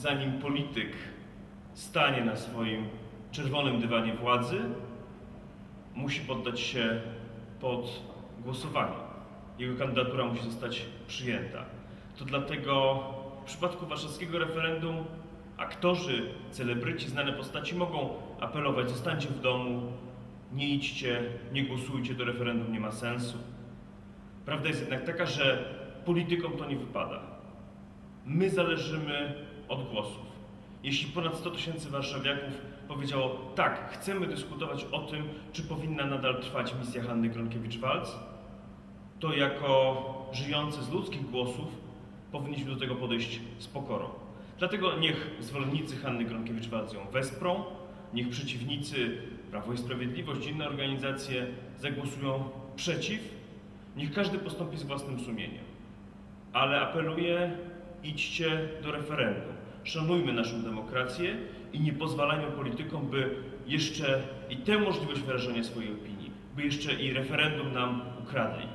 zanim polityk stanie na swoim czerwonym dywanie władzy, musi poddać się pod głosowanie. Jego kandydatura musi zostać przyjęta. To dlatego w przypadku warszawskiego referendum aktorzy, celebryci, znane postaci mogą apelować: zostańcie w domu, nie idźcie, nie głosujcie, to referendum nie ma sensu. Prawda jest jednak taka, że politykom to nie wypada. My zależymy od głosów. Jeśli ponad 100 tysięcy warszawiaków powiedziało tak, chcemy dyskutować o tym, czy powinna nadal trwać misja Hanny Gronkiewicz-Waltz, to jako żyjący z ludzkich głosów powinniśmy do tego podejść z pokorą. Dlatego niech zwolennicy Hanny Gronkiewicz-Waltz ją wesprą, niech przeciwnicy Prawo i Sprawiedliwość, inne organizacje zagłosują przeciw, niech każdy postąpi z własnym sumieniem. Ale apeluję, idźcie do referendum. Szanujmy naszą demokrację i nie pozwalajmy politykom, by jeszcze i tę możliwość wyrażenia swojej opinii, by jeszcze i referendum nam ukradli.